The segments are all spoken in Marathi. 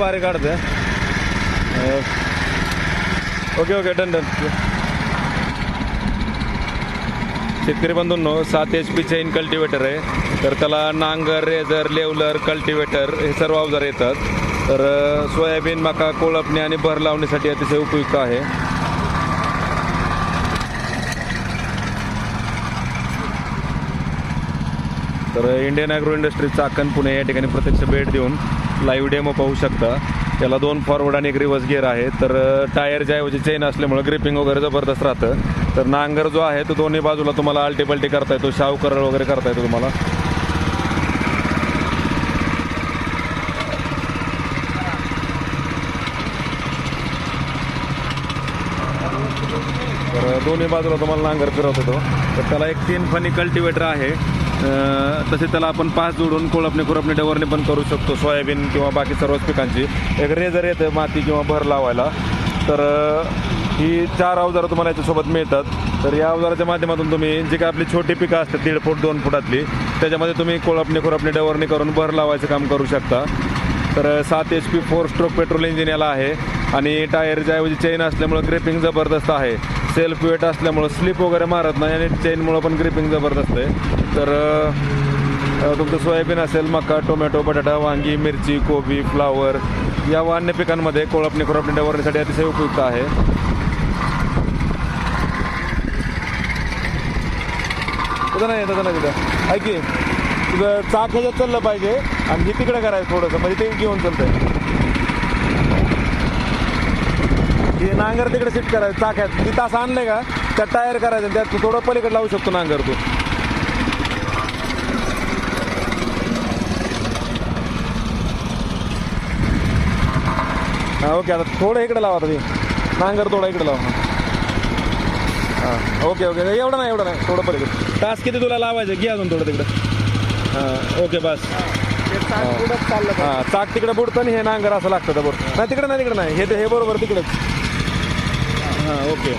भारी काढतंय. Okay okay done done. शेतकरी बंधूंनो सात एच पी चेन कल्टिवेटर आहे. तर त्याला नांगर रेझर लेवलर कल्टिवेटर हे सर्व अवजार येतात. तर सोयाबीन मका कोळपणे आणि भर लावण्यासाठी अतिशय उपयुक्त आहे. तर Indian agro industry Chakan Pune या ठिकाणी प्रत्यक्ष भेट देऊन लाईव्ह डेमो पाहू शकता. त्याला दोन फॉरवर्ड आणि एक रिव्हर्स गिअर आहे. तर टायरच्या ऐवजी चेन असल्यामुळे ग्रिपिंग वगैरे जबरदस्त राहतं. तर नांगर जो आहे तो दोन्ही बाजूला तुम्हाला अल्टीपल्टी करता येतो. शाव करळ वगैरे करता येतो तुम्हाला. तर दोन्ही बाजूला तुम्हाला नांगर फिरवत होतो तर त्याला एक तीन फनी कल्टिवेटर आहे. तसे त्याला आपण पाच जोडून कोळपणे खुरपणे डवरणे पण करू शकतो सोयाबीन किंवा बाकी सर्वच पिकांची. एक रेझर येतं माती किंवा भर लावायला. तर ही चार अवजारं तुम्हाला याच्यासोबत मिळतात. तर या अवजाराच्या माध्यमातून तुम्ही जे काय आपली छोटी पिकं असतात दीड फूट दोन फुटातली त्याच्यामध्ये तुम्ही कोळपणे खुरपणे डवरणी करून भर लावायचं काम करू शकता. तर सात H P four stroke petrol engine याला आहे. आणि टायरच्या ऐवजी चेन असल्यामुळं ग्रिपिंग जबरदस्त आहे. सेल्फ वेट असल्यामुळं स्लिप वगैरे मारत नाही आणि चेनमुळं पण ग्रिपिंग जबरदस्त आहे. तर तुमचं सोयाबीन असेल मका टोमॅटो बटाटा वांगी मिरची कोबी फ्लावर या व अन्य पिकांमध्ये कोळपणी खुरपणी डवरण्यासाठी अतिशय उपयुक्त आहे. तसं नाही तसं नाही तिथं? ऐकी की? चाक ह्याच्यात चाललं पाहिजे आणि हे तिकडे करायचं थोडंसं. म्हणजे ते घेऊन चालतंय. हे नांगर तिकडे सीट करायचं चाक्यात तिथं असं आणलंय का? त्यात टायर करायचं आणि त्यात तू थोडं पलीकडे लावू शकतो नांगर तू हा ओके. आता थोडं इकडे लावा तुम्ही ते. नांगर थोडा इकडे लावा. हां ओके ओके. एवढं नाही एवढं नाही. थोडं पलीकडे. तास किती तुला लावायचं? घे अजून थोडं तिकडं. हां ओके बस. हां. चाक तिकडे बुडतं आणि हे नांगर असं लागतं तर बरोबर नाही तिकडे नाही तिकडे नाही. हे ते हे बरोबर तिकडेच हां ओके.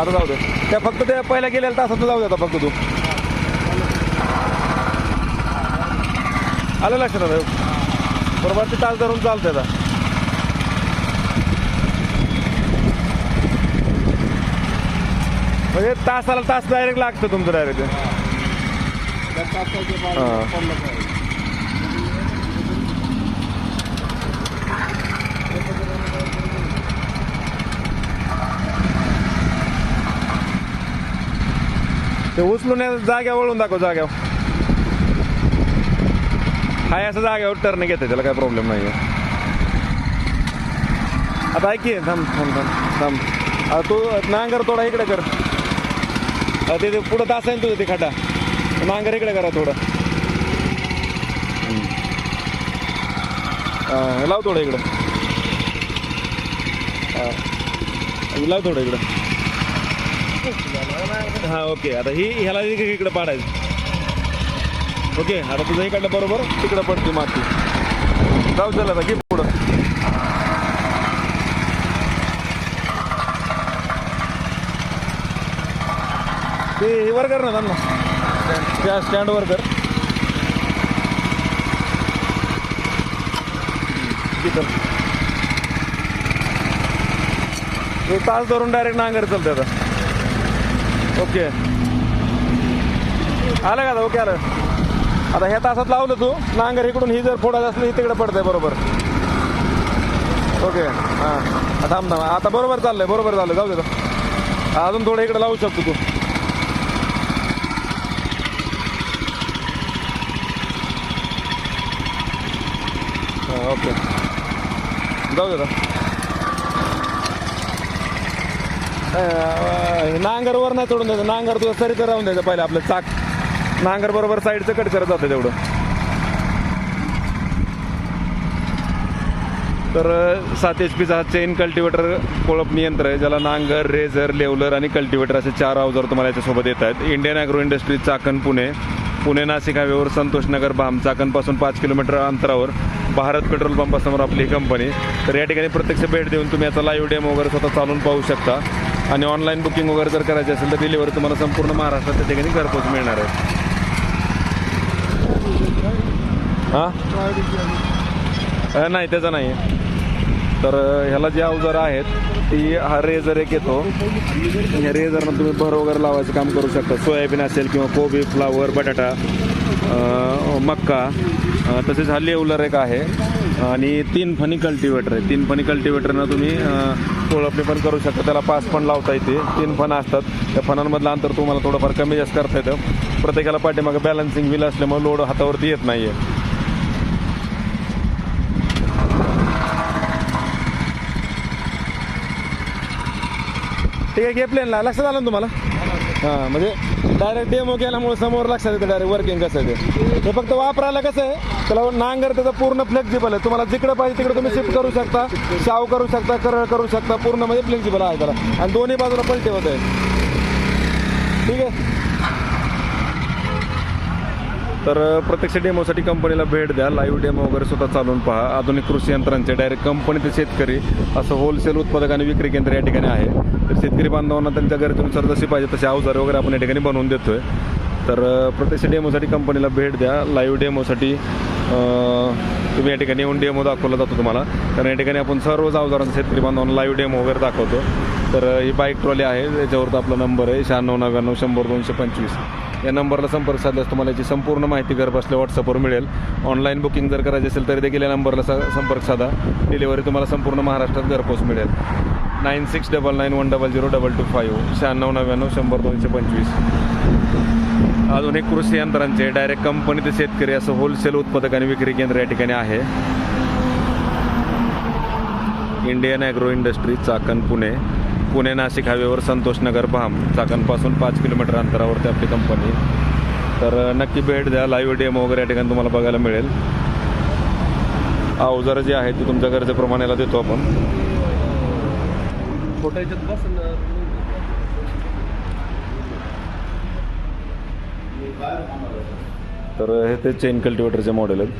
आता जाऊ दे. त्या फक्त ते पहिल्या गेलेल्या तासात जाऊ दे आता फक्त तू. आलं लक्षात आता? बरोबर ते तास धरून चालतंय आता. म्हणजे तासाला तास डायरेक्ट लागतं तुमचं डायरेक्ट ते उचलून या वळून दाखव जाग्यावर. हाय असं जाग्यावर टर्न घेते त्याला काय प्रॉब्लेम नाही आहे आता ऐक थांब थांब थांब थांब. तू नांगर थोडा इकडे कर. ते पुढं तास आहे ना तुझं ते खड्डा? मांगर इकडे करा थोडं. लाव थोडं इकडं. हा. लाव थोडं इकडं. हा ओके. आता ही ह्याला इकडे पाडायचं. ओके आता तुझं इकडलं बरोबर तिकडं पडते माती. जाऊ चला आता घे पुढं. ते वर कर ना त्यांना. त्या स्टँडवर कर. एक तास धरून डायरेक्ट नांगर चालतं आता. ओके. आलं का ओके आलं. आता ह्या तासात लावलं तू. नांगर इकडून ही जर फोडायचं असलं ही तिकडे पडतंय बरोबर. ओके. हां. थांब थांब. आता बरोबर चाललंय बरोबर चाललंय. जाऊ दे. अजून थोडं इकडे लावू शकतो तू. ओके जाऊ दे नांगरवर नांगर वर नाही तोडून द्यायचं नांगर तुझं सरी तर राहून द्यायचं पहिले आपलं चाक नांगर बरोबर साईडचं कट करत जातं तेवढं तर सात एच पीचा हा चेन कल्टिवेटर कोळपणी यंत्र आहे ज्याला नांगर रेझर लेवलर आणि कल्टिवेटर असे चार अवजार तुम्हाला याच्यासोबत येत आहेत Indian agro industry Chakan Pune Pune Nashik हायवेवर संतोषनगर भाम चाकणपासून पाच किलोमीटर अंतरावर भारत पेट्रोल पंपासमोर आपली ही कंपनी तर या ठिकाणी प्रत्यक्ष भेट देऊन तुम्ही याचा लाईव्ह डेम वगैरे स्वतः चालून पाहू शकता. आणि ऑनलाईन बुकिंग वगैरे जर करायची असेल तर डिलिव्हरी तुम्हाला संपूर्ण महाराष्ट्रात त्या ठिकाणी घरपोच मिळणार आहे. हां? नाही त्याचा नाही. आहे तर ह्याला जे अवजारं आहेत ती हा रेझर एक येतो. या रेझरनं तुम्ही भर वगैरे लावायचं काम करू शकता. सोयाबीन असेल किंवा कोबी फ्लावर बटाटा. मक्का. तसेच हा लेवलर एक आहे. आणि तीन फणी कल्टिवेटर आहे तीन फणी कल्टिवेटरनं तुम्ही अ, कोळपणी पण करू शकता. त्याला पास पण लावता येते. तीन फणं असतात. त्या फणांमधलं अंतर तुम्हाला थोडंफार कमी जास्त करता येतं. प्रत्येकाला पाठीमागे बॅलन्सिंग व्हील असल्यामुळे लोड हातावरती येत नाही आहे ठीक आहे घे प्लेनला लक्षात आलं ना तुम्हाला? हां म्हणजे डायरेक्ट डेमो केल्यामुळे समोर लक्षात येतं डायरेक्ट वर्किंग कसं आहे ते. हे फक्त वापरायला कसं आहे त्याला नांगर त्याचा पूर्ण फ्लेक्झिबल आहे. तुम्हाला जिकडे पाहिजे तिकडे तुम्ही शिफ्ट करू शकता शाव करू शकता करळ करू शकता पूर्ण म्हणजे फ्लेक्झिबल आहे त्याला. आणि दोन्ही बाजूला पलटे होत आहे. ठीक आहे? तर प्रत्यक्ष डेमोसाठी कंपनीला भेट द्या. लाईव्ह डेमो वगैरे स्वतः चालवून पहा. आधुनिक कृषी यंत्रांचे डायरेक्ट कंपनी ते शेतकरी असं होलसेल उत्पादक आणि विक्री केंद्र या ठिकाणी आहे. तर शेतकरी बांधवांना त्यांच्या गरजेनुसार जशी पाहिजे तसे अवजारे वगैरे आपण या ठिकाणी बनवून देतोय. तर प्रत्यक्ष डेमोसाठी कंपनीला भेट द्या. लाईव्ह डेमोसाठी तुम्ही या ठिकाणी येऊन डेमो दाखवला जातो तुम्हाला. कारण या ठिकाणी आपण सर्वच अवजारांचा शेतकरी बांधवांना लाईव्ह डेमो वगैरे दाखवतो. तर ही बाईक ट्रॉली आहे. याच्यावरती आपला नंबर आहे. शहाण्णव नव्याण्णव शंभर दोनशे पंचवीस. या नंबरला संपर्क साधल्यास तुम्हाला याची संपूर्ण माहिती घर बसल्या व्हॉट्सअपवर मिळेल. ऑनलाईन बुकिंग जर करायची असेल तरी देखील या नंबरला सा संपर्क साधा. डिलिव्हरी तुम्हाला संपूर्ण महाराष्ट्रात घरपोच मिळेल. Nine six double nine one double zero double two five शहाण्णव नव्याण्णव शंभर दोनशे पंचवीस. आधुनिक कृषी यंत्रांचे डायरेक्ट कंपनी ते शेतकरी असं होलसेल उत्पादक आणि विक्री केंद्र या ठिकाणी आहे. Indian agro industry Chakan Pune. Pune Nashik हायवेवर संतोषनगर भाम चाकणपासून पाच किलोमीटर अंतरावरती आपली कंपनी तर नक्की भेट द्या लाईव्ह डेमो वगैरे या ठिकाणी तुम्हाला बघायला मिळेल. अवजारं जी आहेत ती तुमच्या गरजेप्रमाणे याला देतो आपण. तर हे ते चेन कल्टिवेटरचे मॉडेल आहेत.